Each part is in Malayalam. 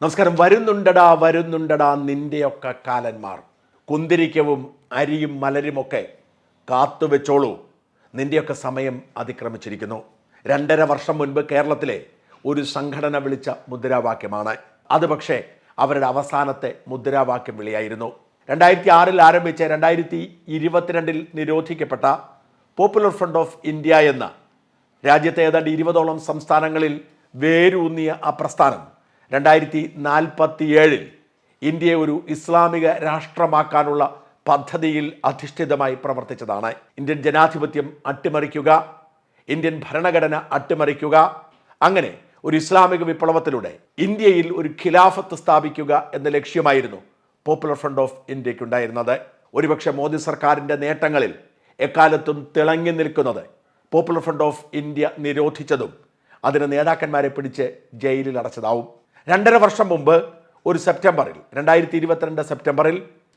നമസ്കാരം. വരുന്നുണ്ടടാ വരുന്നുണ്ടടാ നിന്റെയൊക്കെ കാലന്മാർ. കുന്തിരിക്കവും അരിയും മലരുമൊക്കെ കാത്തുവെച്ചോളൂ നിന്റെയൊക്കെ സമയം അതിക്രമിച്ചിരിക്കുന്നു. രണ്ടര വർഷം മുൻപ് കേരളത്തിലെ ഒരു സംഘടന വിളിച്ച മുദ്രാവാക്യമാണ്. അത് പക്ഷേ അവരുടെ അവസാനത്തെ മുദ്രാവാക്യം വിളിയായിരുന്നു. രണ്ടായിരത്തി ആറിൽ ആരംഭിച്ച രണ്ടായിരത്തി ഇരുപത്തിരണ്ടിൽ നിരോധിക്കപ്പെട്ട പോപ്പുലർ ഫ്രണ്ട് ഓഫ് ഇന്ത്യ എന്ന രാജ്യത്തെ ഏതാണ്ട് ഇരുപതോളം സംസ്ഥാനങ്ങളിൽ വേരൂന്നിയ ആ പ്രസ്ഥാനം രണ്ടായിരത്തി നാൽപ്പത്തിയേഴിൽ ഇന്ത്യയെ ഒരു ഇസ്ലാമിക രാഷ്ട്രമാക്കാനുള്ള പദ്ധതിയിൽ അധിഷ്ഠിതമായി പ്രവർത്തിച്ചതാണ്. ഇന്ത്യൻ ജനാധിപത്യം അട്ടിമറിക്കുക ഇന്ത്യൻ ഭരണഘടന അട്ടിമറിക്കുക അങ്ങനെ ഒരു ഇസ്ലാമിക വിപ്ലവത്തിലൂടെ ഇന്ത്യയിൽ ഒരു ഖിലാഫത്ത് സ്ഥാപിക്കുക എന്ന ലക്ഷ്യമായിരുന്നു പോപ്പുലർ ഫ്രണ്ട് ഓഫ് ഇന്ത്യക്കുണ്ടായിരുന്നത് ഒരുപക്ഷെ മോദി സർക്കാരിന്റെ നേട്ടങ്ങളിൽ എക്കാലത്തും തിളങ്ങി നിൽക്കുന്നത് പോപ്പുലർ ഫ്രണ്ട് ഓഫ് ഇന്ത്യ നിരോധിച്ചതും അതിന് നേതാക്കന്മാരെ പിടിച്ച് ജയിലിൽ അടച്ചതാവും രണ്ടര വർഷം മുമ്പ് ഒരു സെപ്റ്റംബറിൽ രണ്ടായിരത്തി ഇരുപത്തിരണ്ട് സെപ്റ്റംബറിൽ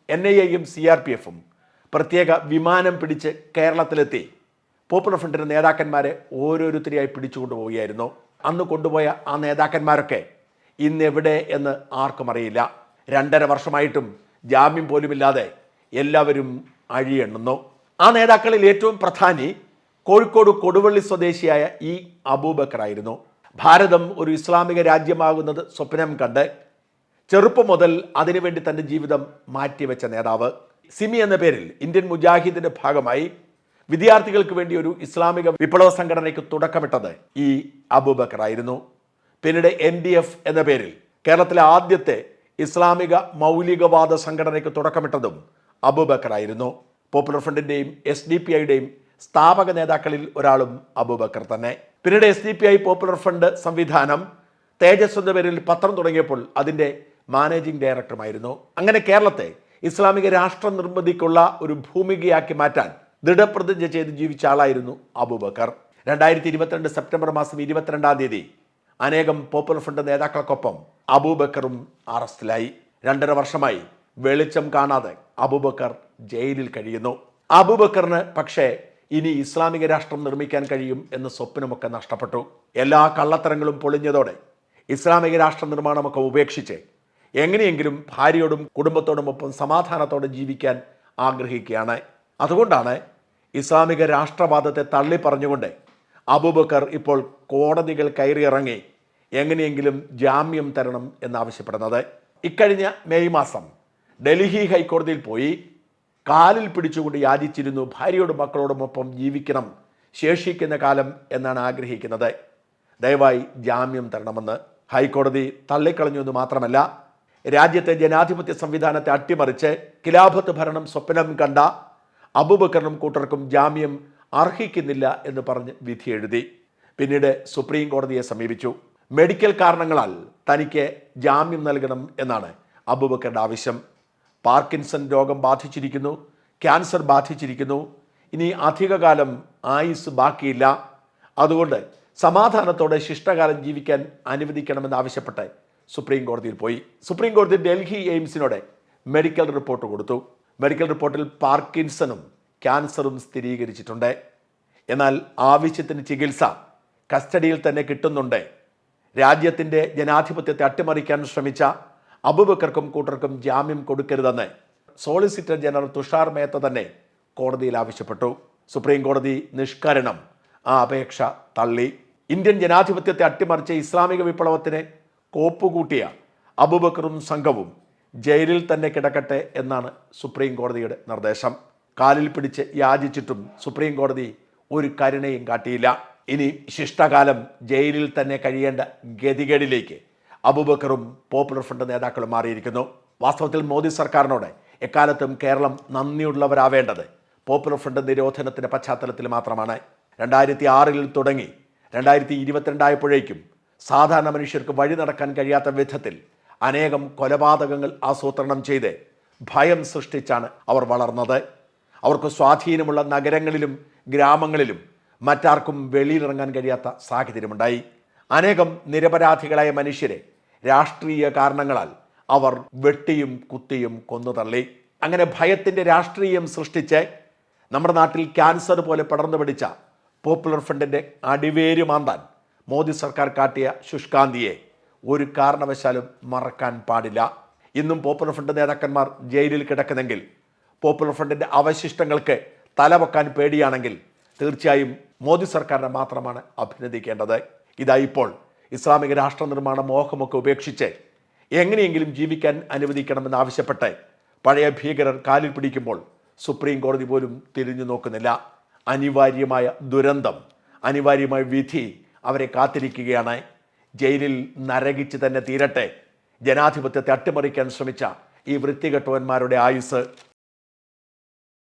എൻ ഐ എയും സി ആർ പി എഫും പ്രത്യേക വിമാനം പിടിച്ച് കേരളത്തിലെത്തി. പോപ്പുലർ ഫ്രണ്ടിന്റെ നേതാക്കന്മാരെ ഓരോരുത്തരെയായി പിടിച്ചുകൊണ്ടു പോവുകയായിരുന്നു. അന്ന് കൊണ്ടുപോയ ആ നേതാക്കന്മാരൊക്കെ ഇന്ന് എവിടെ എന്ന് ആർക്കും അറിയില്ല. രണ്ടര വർഷമായിട്ടും ജാമ്യം പോലുമില്ലാതെ എല്ലാവരും അഴിയെണ്ണുന്നു. ആ നേതാക്കളിൽ ഏറ്റവും പ്രധാനി കോഴിക്കോട് കൊടുവള്ളി സ്വദേശിയായ ഇ അബൂബക്കർ ആയിരുന്നു ഭാരതം ഒരു ഇസ്ലാമിക രാജ്യമാകുന്നത് സ്വപ്നം കണ്ട് ചെറുപ്പം മുതൽ അതിനുവേണ്ടി തന്റെ ജീവിതം മാറ്റിവെച്ച നേതാവ്. സിമി എന്ന പേരിൽ ഇന്ത്യൻ മുജാഹിദിന്റെ ഭാഗമായി വിദ്യാർത്ഥികൾക്ക് വേണ്ടി ഒരു ഇസ്ലാമിക വിപ്ലവ സംഘടനയ്ക്ക് തുടക്കമിട്ടത് ഈ അബൂബക്കർ ആയിരുന്നു. പിന്നീട് എൻ ഡി എഫ് എന്ന പേരിൽ കേരളത്തിലെ ആദ്യത്തെ ഇസ്ലാമിക മൗലികവാദ സംഘടനയ്ക്ക് തുടക്കമിട്ടതും അബൂബക്കർ ആയിരുന്നു. പോപ്പുലർ ഫ്രണ്ടിന്റെയും എസ് ഡി പി ഐയുടെയും സ്ഥാപക നേതാക്കളിൽ ഒരാളും അബൂബക്കർ തന്നെ. പിന്നീട് S D P I popular front സംവിധാനം തേജസ് എന്ന പേരിൽ പത്രം തുടങ്ങിയപ്പോൾ അതിന്റെ മാനേജിംഗ് ഡയറക്ടറുമായിരുന്നു അങ്ങനെ കേരളത്തെ ഇസ്ലാമിക രാഷ്ട്ര നിർമ്മിതിക്കുള്ള ഒരു ഭൂമികയാക്കി മാറ്റാൻ ദൃഢപ്രതിജ്ഞ ചെയ്ത് ജീവിച്ച ആളായിരുന്നു അബൂബക്കർ. രണ്ടായിരത്തി ഇരുപത്തിരണ്ട് സെപ്റ്റംബർ മാസം ഇരുപത്തിരണ്ടാം തീയതി അനേകം പോപ്പുലർ ഫ്രണ്ട് നേതാക്കൾക്കൊപ്പം അബൂബക്കറും അറസ്റ്റിലായി. രണ്ടര വർഷമായി വെളിച്ചം കാണാതെ അബൂബക്കർ ജയിലിൽ കഴിയുന്നു. അബൂബക്കറിന് പക്ഷേ ഇനി ഇസ്ലാമിക രാഷ്ട്രം നിർമ്മിക്കാൻ കഴിയും എന്ന സ്വപ്നമൊക്കെ നഷ്ടപ്പെട്ടു. എല്ലാ കള്ളത്തരങ്ങളും പൊളിഞ്ഞതോടെ ഇസ്ലാമിക രാഷ്ട്ര നിർമ്മാണമൊക്കെ ഉപേക്ഷിച്ച് എങ്ങനെയെങ്കിലും ഭാര്യയോടും കുടുംബത്തോടുമൊപ്പം സമാധാനത്തോടെ ജീവിക്കാൻ ആഗ്രഹിക്കുകയാണ്. അതുകൊണ്ടാണ് ഇസ്ലാമിക രാഷ്ട്രവാദത്തെ തള്ളി പറഞ്ഞുകൊണ്ട് അബൂബക്കർ ഇപ്പോൾ കോടതികൾ കയറിയിറങ്ങി എങ്ങനെയെങ്കിലും ജാമ്യം തരണം എന്നാവശ്യപ്പെടുന്നത്. ഇക്കഴിഞ്ഞ മെയ് മാസം ഡൽഹി ഹൈക്കോടതിയിൽ പോയി കാലിൽ പിടിച്ചുകൊണ്ട് യാചിച്ചിരുന്നു ഭാര്യയോടും മക്കളോടുമൊപ്പം ജീവിക്കണം ശേഷിക്കുന്ന കാലം എന്നാണ് ആഗ്രഹിക്കുന്നത്. ദയവായി ജാമ്യം തരണമെന്ന്. ഹൈക്കോടതി തള്ളിക്കളഞ്ഞു എന്ന് മാത്രമല്ല രാജ്യത്തെ ജനാധിപത്യ സംവിധാനത്തെ അട്ടിമറിച്ച് ഖിലാഫത്ത് ഭരണം സ്വപ്നം കണ്ട അബുബക്കറിനും കൂട്ടർക്കും ജാമ്യം അർഹിക്കുന്നില്ല എന്ന് പറഞ്ഞ് വിധി എഴുതി. പിന്നീട് സുപ്രീം കോടതിയെ സമീപിച്ചു. മെഡിക്കൽ കാരണങ്ങളാൽ തനിക്ക് ജാമ്യം നൽകണം എന്നാണ് അബുബക്കറുടെ ആവശ്യം. പാർക്കിൻസൺ രോഗം ബാധിച്ചിരിക്കുന്നു ക്യാൻസർ ബാധിച്ചിരിക്കുന്നു. ഇനി അധികകാലം ആയുസ് ബാക്കിയില്ല. അതുകൊണ്ട് സമാധാനത്തോടെ ശിഷ്ടകാലം ജീവിക്കാൻ അനുവദിക്കണമെന്നാവശ്യപ്പെട്ട് സുപ്രീം കോടതിയിൽ പോയി. സുപ്രീം കോടതി ഡൽഹി എയിംസിനോട് മെഡിക്കൽ റിപ്പോർട്ട് കൊടുത്തു. മെഡിക്കൽ റിപ്പോർട്ടിൽ പാർക്കിൻസണും ക്യാൻസറും സ്ഥിരീകരിച്ചിട്ടുണ്ട്. എന്നാൽ ആവശ്യത്തിന് ചികിത്സ കസ്റ്റഡിയിൽ തന്നെ കിട്ടുന്നുണ്ട്. രാജ്യത്തിന്റെ ജനാധിപത്യത്തെ അട്ടിമറിക്കാൻ ശ്രമിച്ച അബുബക്കർക്കും കൂട്ടർക്കും ജാമ്യം കൊടുക്കരുതെന്ന് സോളിസിറ്റർ ജനറൽ തുഷാർ മേത്ത തന്നെ കോടതിയിൽ ആവശ്യപ്പെട്ടു. സുപ്രീം കോടതി നിഷ്കരണം ആ അപേക്ഷ തള്ളി. ഇന്ത്യൻ ജനാധിപത്യത്തെ അട്ടിമറിച്ച ഇസ്ലാമിക വിപ്ലവത്തിന് കോപ്പുകൂട്ടിയ അബുബക്കറും സംഘവും ജയിലിൽ തന്നെ കിടക്കട്ടെ എന്നാണ് സുപ്രീം കോടതിയുടെ നിർദ്ദേശം. കാലിൽ പിടിച്ച് യാചിച്ചിട്ടും സുപ്രീം കോടതി ഒരു കരുണയും കാട്ടിയില്ല. ഇനി ശിഷ്ടകാലം ജയിലിൽ തന്നെ കഴിയേണ്ട ഗതികേടിലേക്ക് അബൂബക്കറും പോപ്പുലർ ഫ്രണ്ട് നേതാക്കളും മാറിയിരിക്കുന്നു. വാസ്തവത്തിൽ മോദി സർക്കാരിനോട് എക്കാലത്തും കേരളം നന്ദിയുള്ളവരാവേണ്ടത് പോപ്പുലർ ഫ്രണ്ട് നിരോധനത്തിന്റെ പശ്ചാത്തലത്തിൽ മാത്രമാണ്. രണ്ടായിരത്തി ആറിൽ തുടങ്ങി രണ്ടായിരത്തി ഇരുപത്തിരണ്ടായപ്പോഴേക്കും സാധാരണ മനുഷ്യർക്ക് വഴി നടക്കാൻ കഴിയാത്ത വിധത്തിൽ അനേകം കൊലപാതകങ്ങൾ ആസൂത്രണം ചെയ്ത് ഭയം സൃഷ്ടിച്ചാണ് അവർ വളർന്നത്. അവർക്ക് സ്വാധീനമുള്ള നഗരങ്ങളിലും ഗ്രാമങ്ങളിലും മറ്റാർക്കും വെളിയിലിറങ്ങാൻ കഴിയാത്ത സാഹചര്യമുണ്ടായി. അനേകം നിരപരാധികളായ മനുഷ്യരെ രാഷ്ട്രീയ കാരണങ്ങളാൽ അവർ വെട്ടിയും കുത്തിയും കൊന്നു കൊന്നുതള്ളി അങ്ങനെ ഭയത്തിന്റെ രാഷ്ട്രീയം സൃഷ്ടിച്ച് നമ്മുടെ നാട്ടിൽ ക്യാൻസർ പോലെ പടർന്നു പിടിച്ച പോപ്പുലർ ഫ്രണ്ടിന്റെ അടിവേര് മാന്താൻ മോദി സർക്കാർ കാട്ടിയ ശുഷ്കാന്തിയെ ഒരു കാരണവശാലും മറക്കാൻ പാടില്ല. ഇന്നും പോപ്പുലർ ഫ്രണ്ട് നേതാക്കന്മാർ ജയിലിൽ കിടക്കുന്നെങ്കിൽ പോപ്പുലർ ഫ്രണ്ടിന്റെ അവശിഷ്ടങ്ങൾക്ക് തലവെക്കാൻ പേടിയാണെങ്കിൽ തീർച്ചയായും മോദി സർക്കാരിനെ മാത്രമാണ് അഭിനന്ദിക്കേണ്ടത്. ഇതാ ഇപ്പോൾ ഇസ്ലാമിക രാഷ്ട്ര നിർമ്മാണ മോഹമൊക്കെ ഉപേക്ഷിച്ച് എങ്ങനെയെങ്കിലും ജീവിക്കാൻ അനുവദിക്കണമെന്ന് ആവശ്യപ്പെട്ട് പഴയ ഭീകരർ കാലിൽ പിടിക്കുമ്പോൾ സുപ്രീം കോടതി പോലും തിരിഞ്ഞു നോക്കുന്നില്ല. അനിവാര്യമായ ദുരന്തം അനിവാര്യമായ വിധി അവരെ കാത്തിരിക്കുകയാണ്. ജയിലിൽ നരകിച്ച് തന്നെ തീരട്ടെ. ജനാധിപത്യത്തെ അട്ടിമറിക്കാൻ ശ്രമിച്ച ഈ വൃത്തികെട്ടവന്മാരുടെ ആയുസ്